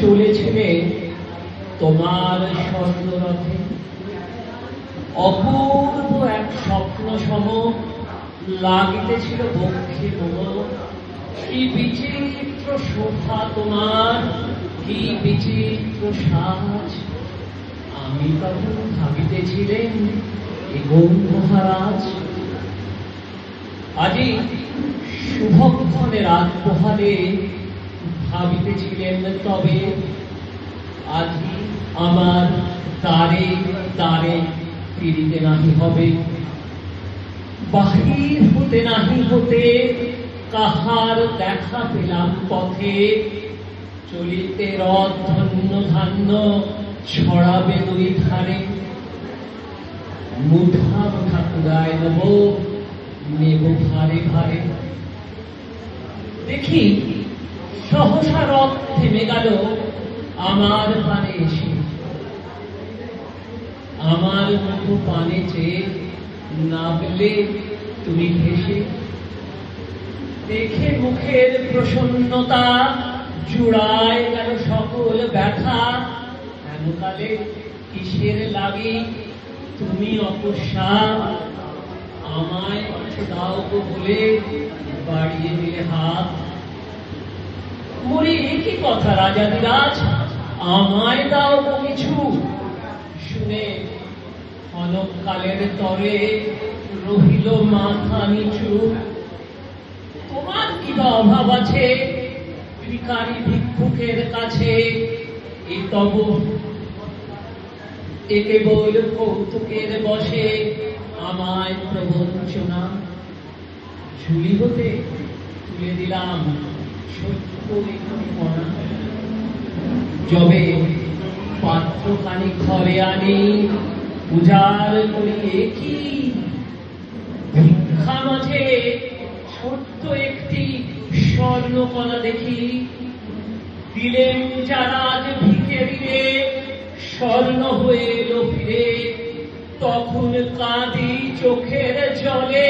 চলেছিলে তোমার স্বর্ণরথে অপূর্ব এক স্বপ্ন সম লাগিতেছিল মোর কি বিচিত্র শোভা তোমার, কি বিচিত্র সাজ। আমি তখন ভাবিতেছিলেন, এ মহারাজ আজি শুভক্ষণে রাত পোহালে ভাবিতেছিলেন তবে আজি আমার তারে তারে ফিরিতে নাহি হবে। বাহির হতে নাহি হতে কাহার দেখা পেলাম পথে, চলিতে রথ ধন্য ধান্য ছড়াবে দুই ধারে মুঠা মুঠা কুড়ায় নেব নেব ভারে ভারে। দেখি সহসা রথ থেমে গেল আমার পানে এসে। আমার মুখ পানে চেয়ে নাবলে তুমি হেসে দেখে মুখের প্রসন্নতা জুড়ায় গেল সকল ব্যথা। এমকালে কিসের লাগে? তুমি অপসা আমায় দাও বলে বাড়িয়ে দিলে হাত। একই কথা রাজাদিরাজ আমায় দাও কিছু শুনে অনকালের তরে রহিল মাথা নিচু। তোমার কি বা অভাব আছে? ভিখারি ভিক্ষুকের কাছে এ তব এ কেবল কৌতুকের বসে আমায় প্রবঞ্চনা। ঝুলি হতে তুলে দিলাম। যবে পাত্রখানি ঘরে আনি, উজাড় করি কি ভিক্ষা মাঝে ছোট্ট একটি স্বর্ণকলা দেখি। দিলেন যারা ভিকে দিলে, স্বর্ণ হয়ে এলো ফিরে। তখন কাঁদি চোখের জলে